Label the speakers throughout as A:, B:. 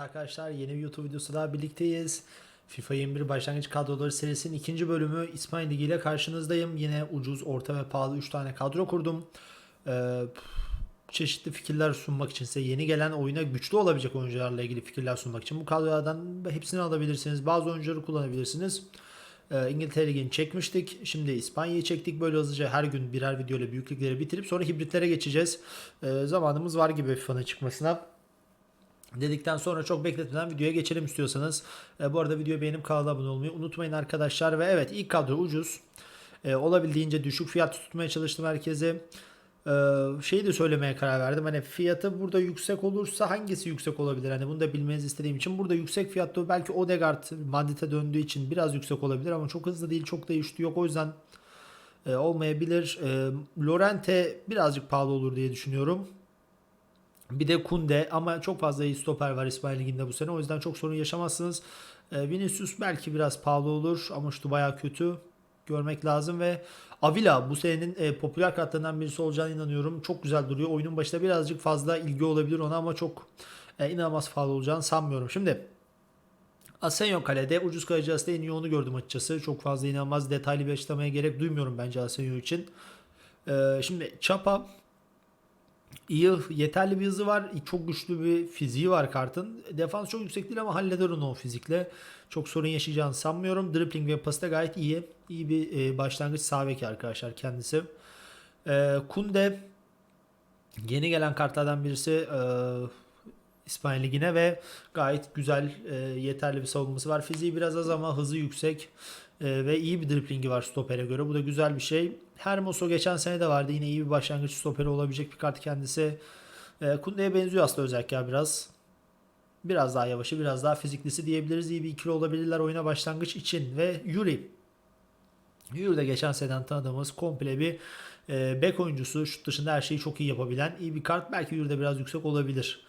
A: arkadaşlar yeni bir YouTube videosu daha birlikteyiz. FIFA 21 başlangıç kadroları serisinin ikinci bölümü İsmail Ligi ile karşınızdayım. Yine ucuz, orta ve pahalı 3 tane kadro kurdum. Ee, çeşitli fikirler sunmak için size yeni gelen oyuna güçlü olabilecek oyuncularla ilgili fikirler sunmak için bu kadrolardan hepsini alabilirsiniz. Bazı oyuncuları kullanabilirsiniz. Ee, İngiltere Ligi'ni çekmiştik. Şimdi İspanya'yı çektik. Böyle hızlıca her gün birer video ile büyüklükleri bitirip sonra hibritlere geçeceğiz. Ee, zamanımız var gibi FIFA'nın çıkmasına dedikten sonra çok bekletmeden videoya geçelim istiyorsanız. E, bu arada videoyu beğenip kanala abone olmayı unutmayın arkadaşlar. Ve evet ilk kadro ucuz. E, olabildiğince düşük fiyat tutmaya çalıştım herkese. E, şeyi de söylemeye karar verdim. Hani fiyatı burada yüksek olursa hangisi yüksek olabilir? Hani bunu da bilmenizi istediğim için. Burada yüksek fiyatlı belki Odegaard Madrid'e döndüğü için biraz yüksek olabilir ama çok hızlı değil, çok da yok. O yüzden e, olmayabilir. E, Lorente birazcık pahalı olur diye düşünüyorum. Bir de Kunde ama çok fazla iyi stoper var İsmail Ligi'nde bu sene. O yüzden çok sorun yaşamazsınız. Ee, Vinicius belki biraz pahalı olur ama şutu baya kötü. Görmek lazım ve Avila bu senenin e, popüler kartlarından birisi olacağına inanıyorum. Çok güzel duruyor. Oyunun başında birazcık fazla ilgi olabilir ona ama çok e, inanılmaz pahalı olacağını sanmıyorum. Şimdi Asenyo kalede ucuz kaleci aslında en iyi onu gördüm açıkçası. Çok fazla inanılmaz detaylı bir açıklamaya gerek duymuyorum bence Asenyo için. Ee, şimdi Çapa iyi yeterli bir hızı var. Çok güçlü bir fiziği var kartın. Defans çok yüksek değil ama halleder onu o fizikle. Çok sorun yaşayacağını sanmıyorum. Dribbling ve pası gayet iyi. İyi bir e, başlangıç sağ arkadaşlar kendisi. E, Kunde yeni gelen kartlardan birisi e, İspanya Ligi'ne ve gayet güzel e, yeterli bir savunması var. Fiziği biraz az ama hızı yüksek e, ve iyi bir driblingi var stopere göre. Bu da güzel bir şey. Hermoso geçen sene de vardı. Yine iyi bir başlangıç stoperi olabilecek bir kart kendisi. E, Kunde'ye benziyor aslında özellikle biraz. Biraz daha yavaşı, biraz daha fiziklisi diyebiliriz. İyi bir ikili olabilirler oyuna başlangıç için. Ve Yuri. Yuri de geçen seneden tanıdığımız komple bir e, back oyuncusu. Şut dışında her şeyi çok iyi yapabilen iyi bir kart. Belki Yuri de biraz yüksek olabilir.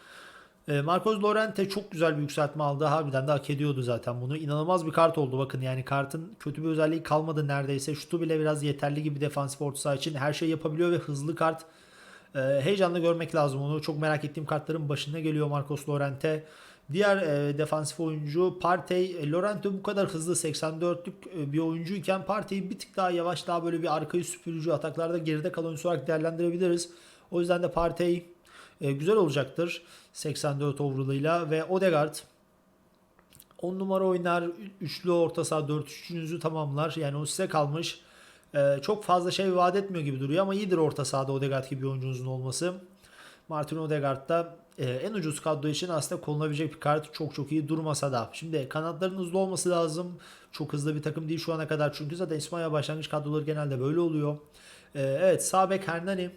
A: E, Marcos Llorente çok güzel bir yükseltme aldı. Harbiden de hak ediyordu zaten bunu. İnanılmaz bir kart oldu. Bakın yani kartın kötü bir özelliği kalmadı neredeyse. Şutu bile biraz yeterli gibi defansif orta saha için. Her şey yapabiliyor ve hızlı kart. E, heyecanla görmek lazım onu. Çok merak ettiğim kartların başına geliyor Marcos Llorente. Diğer e, defansif oyuncu Partey. E, Llorente bu kadar hızlı 84'lük e, bir oyuncuyken Partey'i bir tık daha yavaş daha böyle bir arkayı süpürücü ataklarda geride kalan oyuncu olarak değerlendirebiliriz. O yüzden de Partey e, güzel olacaktır 84 overall'ıyla ve Odegaard 10 numara oynar, üçlü orta saha 4-3'ünüzü tamamlar. Yani o size kalmış. E, çok fazla şey vaat etmiyor gibi duruyor ama iyidir orta sahada Odegaard gibi bir oyuncunuzun olması. Martin Odegaard da e, en ucuz kadro için aslında konulabilecek bir kart. Çok çok iyi durmasa da. Şimdi kanatların hızlı olması lazım. Çok hızlı bir takım değil şu ana kadar. Çünkü zaten İspanya başlangıç kadroları genelde böyle oluyor. Evet sağ bek Hernani.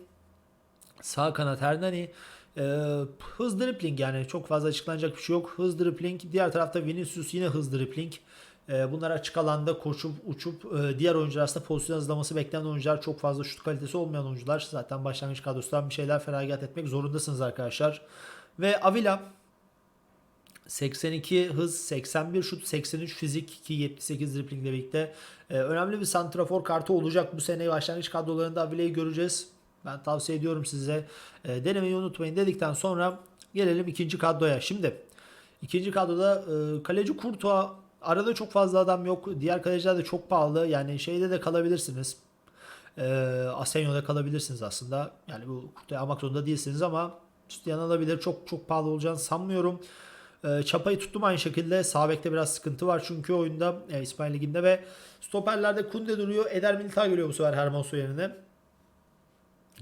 A: Sağ kanat Hernani. Ee, hız dribbling yani çok fazla açıklanacak bir şey yok. Hız dribbling. Diğer tarafta Vinicius yine hız dribbling. Ee, bunlar açık alanda koşup uçup e, diğer oyuncular aslında pozisyon hızlaması beklenen oyuncular çok fazla şut kalitesi olmayan oyuncular. Zaten başlangıç kadrosundan bir şeyler feragat etmek zorundasınız arkadaşlar. Ve Avila 82 hız, 81 şut, 83 fizik ki 78 driblingle birlikte e, önemli bir santrafor kartı olacak bu sene başlangıç kadrolarında Avila'yı göreceğiz. Ben tavsiye ediyorum size. E, denemeyi unutmayın dedikten sonra gelelim ikinci kadroya. Şimdi ikinci kadroda e, kaleci Kurtuğa arada çok fazla adam yok. Diğer kaleciler de çok pahalı. Yani şeyde de kalabilirsiniz. E, Asenyo'da kalabilirsiniz aslında. Yani bu Kurtuğa'yı almak zorunda değilsiniz ama isteyen alabilir. Çok çok pahalı olacağını sanmıyorum. E, Çapayı tuttum aynı şekilde. Sağ bekte biraz sıkıntı var çünkü oyunda e, İsmail Ligi'nde ve stoperlerde Kunde duruyor. Eder Militao geliyor bu sefer Hermoso yerine.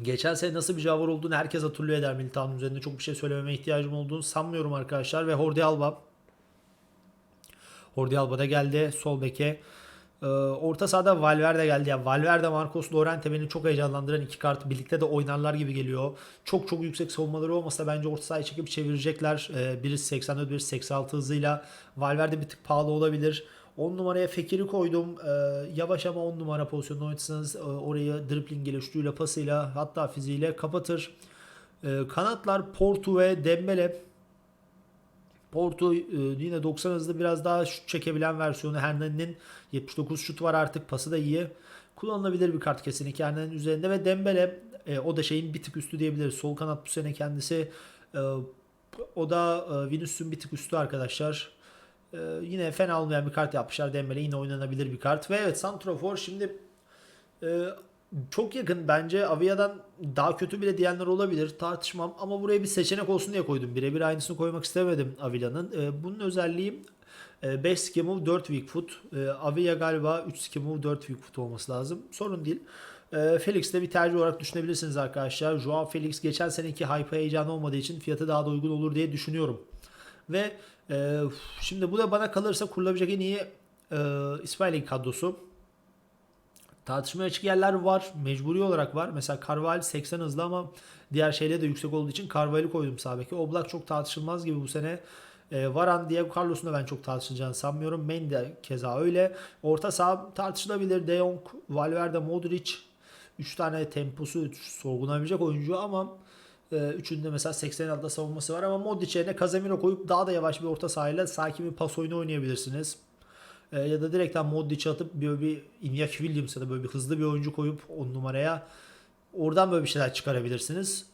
A: Geçen sene nasıl bir cevher olduğunu herkes hatırlıyor Eder Militao'nun üzerinde çok bir şey söylememe ihtiyacım olduğunu sanmıyorum arkadaşlar. Ve Jordi Alba. Jordi Alba da geldi sol beke. Ee, orta sahada Valverde geldi. Yani Valverde, Marcos Llorente beni çok heyecanlandıran iki kart. Birlikte de oynarlar gibi geliyor. Çok çok yüksek savunmaları olmasa bence orta sahayı çekip çevirecekler. Ee, birisi 84, birisi 86 hızıyla. Valverde bir tık pahalı olabilir. 10 numaraya Fekir'i koydum. Ee, yavaş ama 10 numara pozisyonunda oynatırsanız e, orayı dribbling ile, şutuyla, pasıyla hatta fiziğiyle kapatır. Ee, kanatlar Porto ve Dembele. Porto e, yine 90 hızlı biraz daha şut çekebilen versiyonu. Hernani'nin 79 şut var artık. Pası da iyi. Kullanılabilir bir kart kesinlikle Hernani'nin üzerinde ve Dembele e, o da şeyin bir tık üstü diyebiliriz. Sol kanat bu sene kendisi e, o da e, Vinicius'un bir tık üstü arkadaşlar. E, yine fena olmayan bir kart yapmışlar. Dembele yine oynanabilir bir kart. Ve evet Santrofor şimdi e, çok yakın bence Avia'dan daha kötü bile diyenler olabilir. Tartışmam ama buraya bir seçenek olsun diye koydum. Birebir aynısını koymak istemedim Avila'nın. E, bunun özelliği 5 skill move 4 weak foot. E, Avia galiba 3 skill move 4 weak foot olması lazım. Sorun değil. E, Felix de bir tercih olarak düşünebilirsiniz arkadaşlar. Joao Felix geçen seneki hype heyecanı olmadığı için fiyatı daha da uygun olur diye düşünüyorum. Ve e, şimdi bu da bana kalırsa kurulabilecek en iyi e, İsmail kadrosu. Tartışmaya açık yerler var. Mecburi olarak var. Mesela Carvalho 80 hızlı ama diğer şeyle de yüksek olduğu için Carvalho'yu koydum sağ. Oblak çok tartışılmaz gibi bu sene. E, Varan, Diego Carlos'un da ben çok tartışılacağını sanmıyorum. Mendy keza öyle. Orta saha tartışılabilir. De Jong, Valverde, Modric. 3 tane temposu sorgulanabilecek oyuncu ama üçünde mesela 80 adda savunması var ama Modric yerine Casemiro koyup daha da yavaş bir orta sahayla sakin bir pas oyunu oynayabilirsiniz. E, ya da direkten Modric'i atıp böyle bir Iñaki Williams ya da böyle bir hızlı bir oyuncu koyup 10 numaraya oradan böyle bir şeyler çıkarabilirsiniz.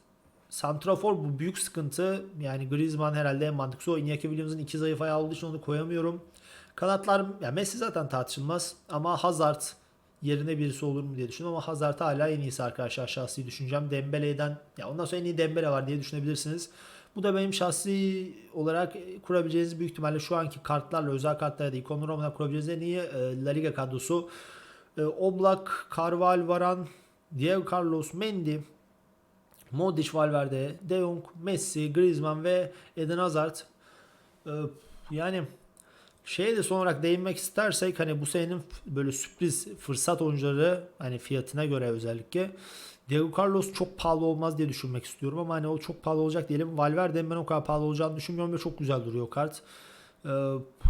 A: Santrafor bu büyük sıkıntı. Yani Griezmann herhalde en mantıklısı o. Iñaki Williams'ın iki zayıf ayağı olduğu için onu koyamıyorum. Kanatlar, ya Messi zaten tartışılmaz ama Hazard yerine birisi olur mu diye düşünüyorum ama Hazard hala en iyisi arkadaşlar şahsi düşüncem. Dembele'den ya ondan sonra en iyi Dembele var diye düşünebilirsiniz. Bu da benim şahsi olarak kurabileceğiniz büyük ihtimalle şu anki kartlarla özel kartlarla da Icon Roma'da kurabileceğiniz en iyi e, La Liga kadrosu. E, Oblak, Carval, Varan, Diego Carlos, Mendy, Modric, Valverde, De Jong, Messi, Griezmann ve Eden Hazard. E, yani Şeye de son olarak değinmek istersek hani bu senenin böyle sürpriz fırsat oyuncuları hani fiyatına göre özellikle Diego Carlos çok pahalı olmaz diye düşünmek istiyorum ama hani o çok pahalı olacak diyelim. Valverde'nin ben o kadar pahalı olacağını düşünmüyorum ve çok güzel duruyor kart. Ee,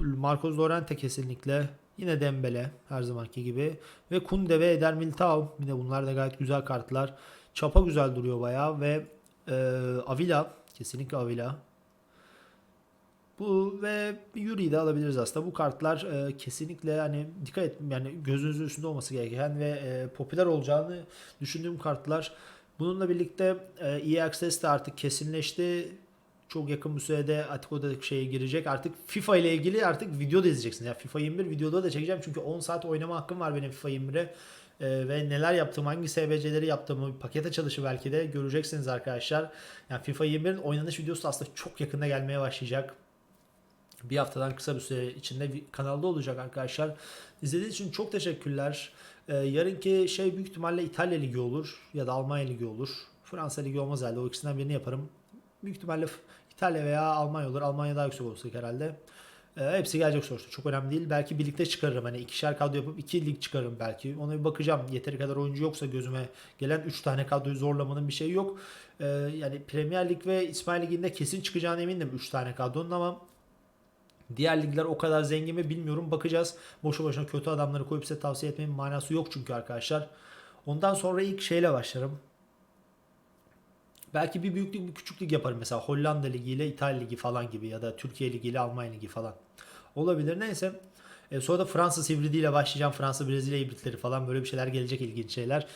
A: Marcos Llorente kesinlikle. Yine Dembele her zamanki gibi. Ve Kunde ve Eder Militao. Yine bunlar da gayet güzel kartlar. Çapa güzel duruyor bayağı ve e, Avila. Kesinlikle Avila. Bu ve Yuri'yi de alabiliriz aslında. Bu kartlar e, kesinlikle hani dikkat et yani gözünüzün üstünde olması gereken ve e, popüler olacağını düşündüğüm kartlar. Bununla birlikte e, EA Access de artık kesinleşti. Çok yakın bir sürede Atiko'da şeye girecek. Artık FIFA ile ilgili artık video da izleyeceksiniz. Yani FIFA 21 videoda da çekeceğim. Çünkü 10 saat oynama hakkım var benim FIFA 21'e. Ee, ve neler yaptığımı, hangi SBC'leri yaptığımı, paket açılışı belki de göreceksiniz arkadaşlar. Yani FIFA 21'in oynanış videosu aslında çok yakında gelmeye başlayacak bir haftadan kısa bir süre içinde kanalda olacak arkadaşlar. İzlediğiniz için çok teşekkürler. Ee, yarınki şey büyük ihtimalle İtalya Ligi olur ya da Almanya Ligi olur. Fransa Ligi olmaz herhalde. O ikisinden birini yaparım. Büyük ihtimalle İtalya veya Almanya olur. Almanya daha yüksek olacak herhalde. Ee, hepsi gelecek sonuçta. Çok önemli değil. Belki birlikte çıkarırım. Hani ikişer kadro yapıp iki lig çıkarırım belki. Ona bir bakacağım. Yeteri kadar oyuncu yoksa gözüme gelen 3 tane kadroyu zorlamanın bir şeyi yok. Ee, yani Premier Lig ve İsmail Ligi'nde kesin çıkacağına emindim 3 tane kadronun ama Diğer ligler o kadar zengin mi bilmiyorum. Bakacağız. Boşu boşuna kötü adamları koyup size tavsiye etmenin manası yok çünkü arkadaşlar. Ondan sonra ilk şeyle başlarım. Belki bir büyüklük bir küçüklük yaparım. Mesela Hollanda Ligi ile İtalya Ligi falan gibi ya da Türkiye Ligi ile Almanya Ligi falan. Olabilir. Neyse. E, sonra da Fransız hibridiyle başlayacağım. Fransa Brezilya hibritleri falan böyle bir şeyler gelecek ilginç şeyler.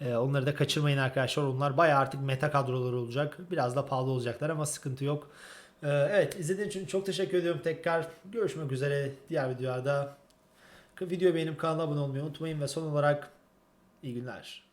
A: E, onları da kaçırmayın arkadaşlar. Onlar baya artık meta kadroları olacak. Biraz da pahalı olacaklar ama sıkıntı yok. Ee, evet izlediğiniz için çok teşekkür ediyorum tekrar. Görüşmek üzere diğer videolarda. Video beğenip kanala abone olmayı unutmayın ve son olarak iyi günler.